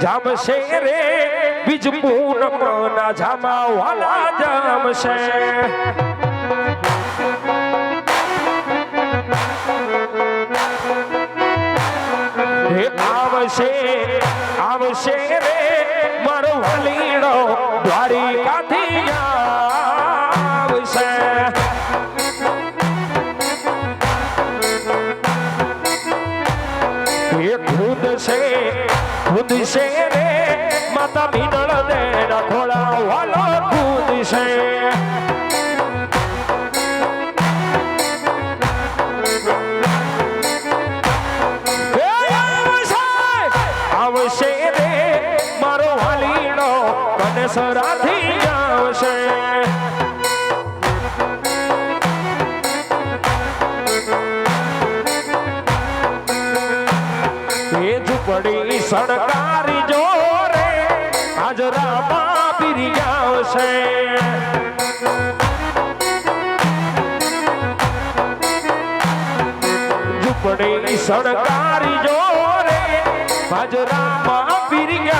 જામશે રે બીજ ના જામા વાલા જામશે આવશે આવશે રે મારો વલીડો દ્વારિકાથી છે રે, માતા મીનળ ને રખોડા વાલો છે. આવશે આવશે રે, મારો વાલીડો કનેસરાથી આવશે. એ ઝૂંપડી સરકારી જોરે હાજરામાં પીરી આવશે સણકારી જોરે હાજરામાં પીરી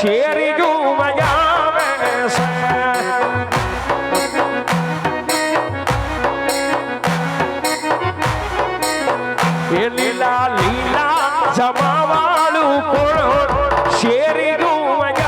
શેરી ગુમાયા છે. હે લીલા લીલા જમાવાળું કોણ? શેરી ગુમાયા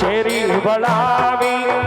શેરી બળાવી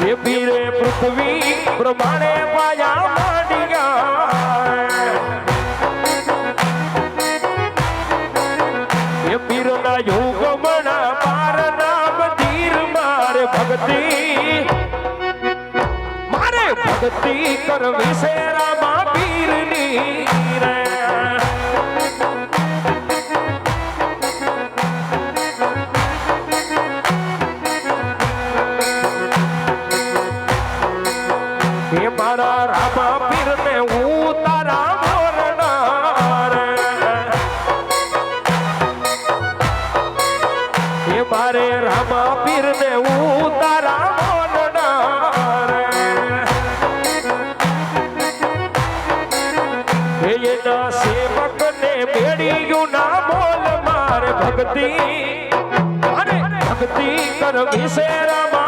એ પીરે પૃથ્વી પ્રમાણે પાયા માંડી ગાને એ પીરના યુગ મણા પાર નામ મારે ભક્તિ. મારે ભક્તિ કરવી શેરામાં પીરની. ભક્તિ અને ભક્તિ કરવી શેરામાં પીરની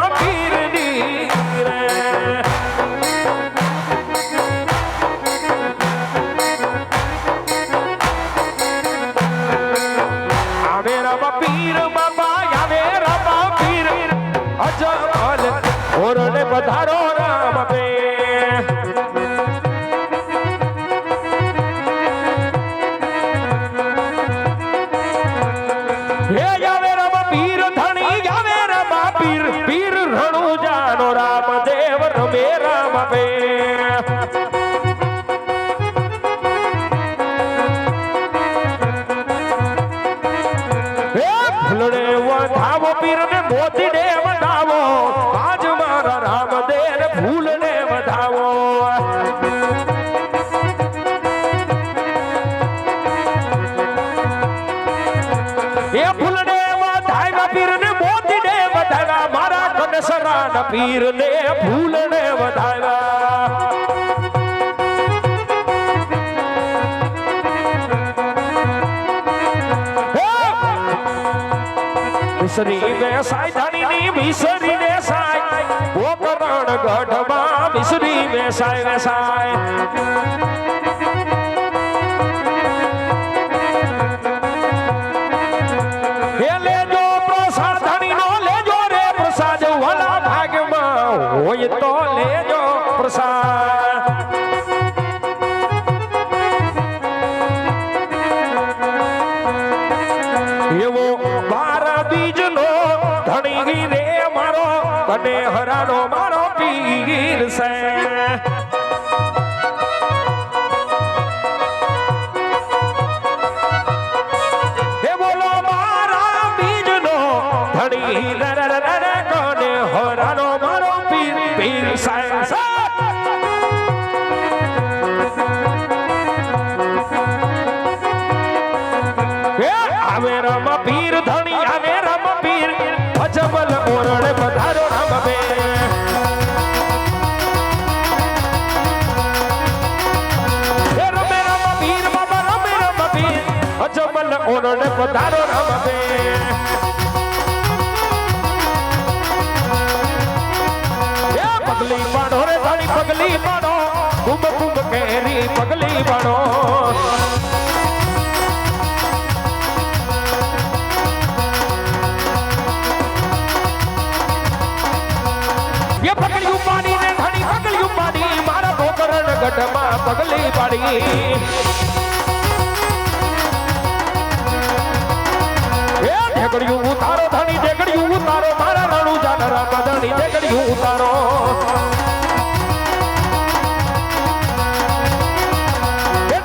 કનસરાના ફૂલ ને વધાવ્યા. મિસરી વેસાય ધણીની મિસરી વેસાય પોકરણ ગઢમાં મિસરી વેસાય વેસાય હે પીર પીર છે? હે આવે રમ પીર ધણી આવે રમ પીર અજબલ ઓરડે પધારો રમ બે હે પગલી પાડો રે ધણી પગલી પાડો કુંભ કુંભ કેરી પગલી પાડો એ પગલિયું પાડી ને ધણી પગલિયું પાડી મારા ગોકરણ ગઢમાં પગલી પાડી. એ ઢેકડિયું ઉતારો ધણી ઢેકડિયું ઉતારો, મારા રણુ જાનરા ધણી ઢેકડિયું ઉતારો. એ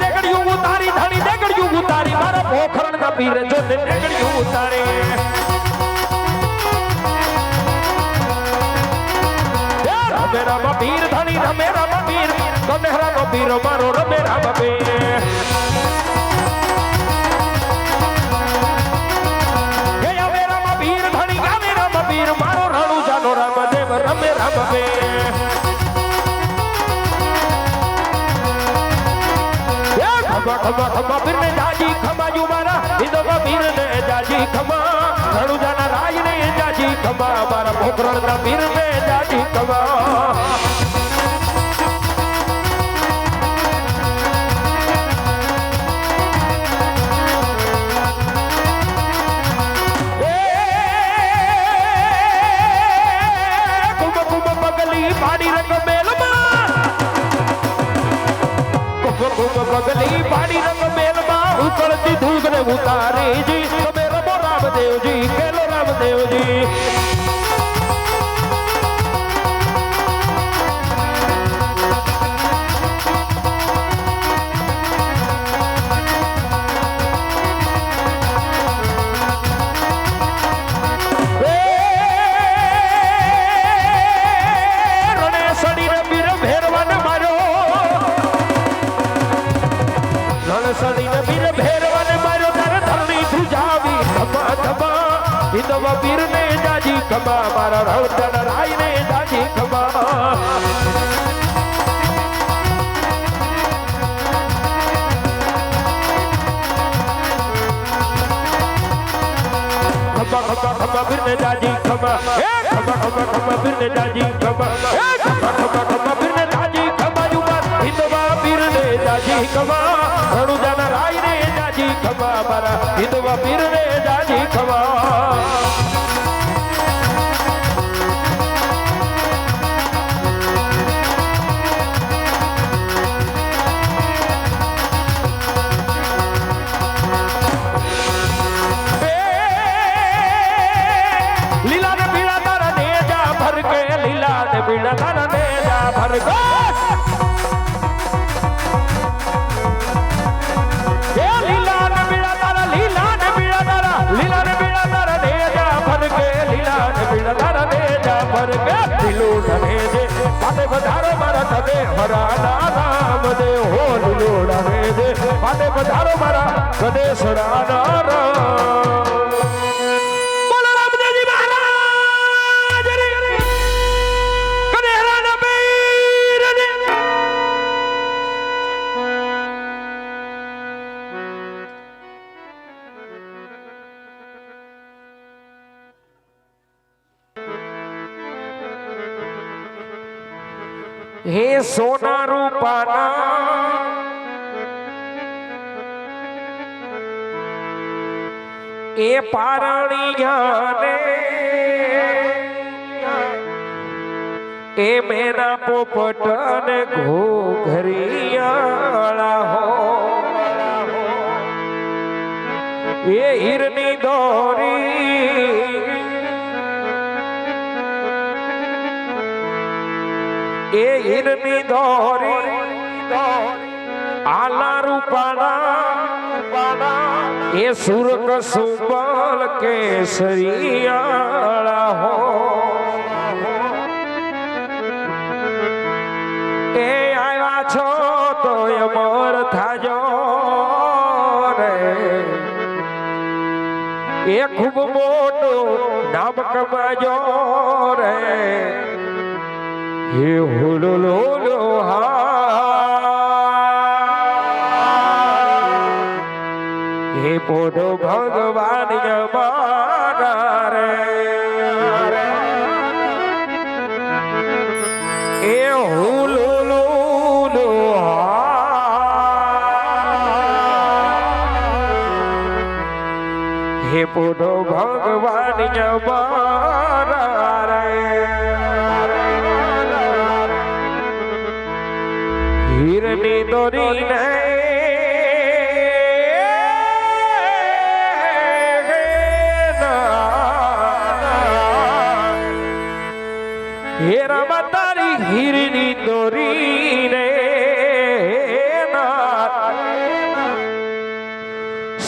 ઉતારી ધણી ઢેકડિયું ઉતારી, મારા પોખરણ ના પીર જો ને ઉતારે. રમે રામ પીર ધણી રમે રામ પીર ગમે રામ પીર, મારો રમે રામ પીર. પીર મારો રણુ જાનો રામ દેવ, રમે, રામ. હે ખમા ખમા ખમા પીર ને જાજી મારા પોખરણ ના પીર ને જાજી ખમા પગલી પાડી રંગ મેલમાં. ઉતરતી ધૂળ ને ઉતારી જી સડીને વીર ભેરવાને મારો તારે ધરણી ધુજાવી ધમા ધમા હિંદવ વીરને જાજી ખમા મારા રવતન રાયને જાજી ખમા ખબા ખબા ખબા બિરને દાદી હિંદવા બિરને જાજી ખવા. લીલા ને પીળા તારા દેજા ભર કે લીલા ને પીળા તારા દેજા ભર પાટે વધારો મારા તમે હરા નામ દે હો લીલું દે પાટે વધારો મારા ગણેશ સરા નામ સોના રૂપાના એ પારણિયાને એ મેના પોપટન ઘોઘરિયાળા હો એ હીરની દોરી એ હિરની દોરી આલા રૂપાણા એ સુરક સુબલ કેસરિયાળા હો. એ આવ્યા છો તો અમર થાજો રે. એ ખૂબ મોટું નામ કમાજો રે. હે હુલો લો હા હે હીરની દોરીને હે રામ તારી હીરની દોરીને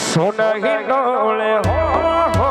સોના હિંડોળે હો હો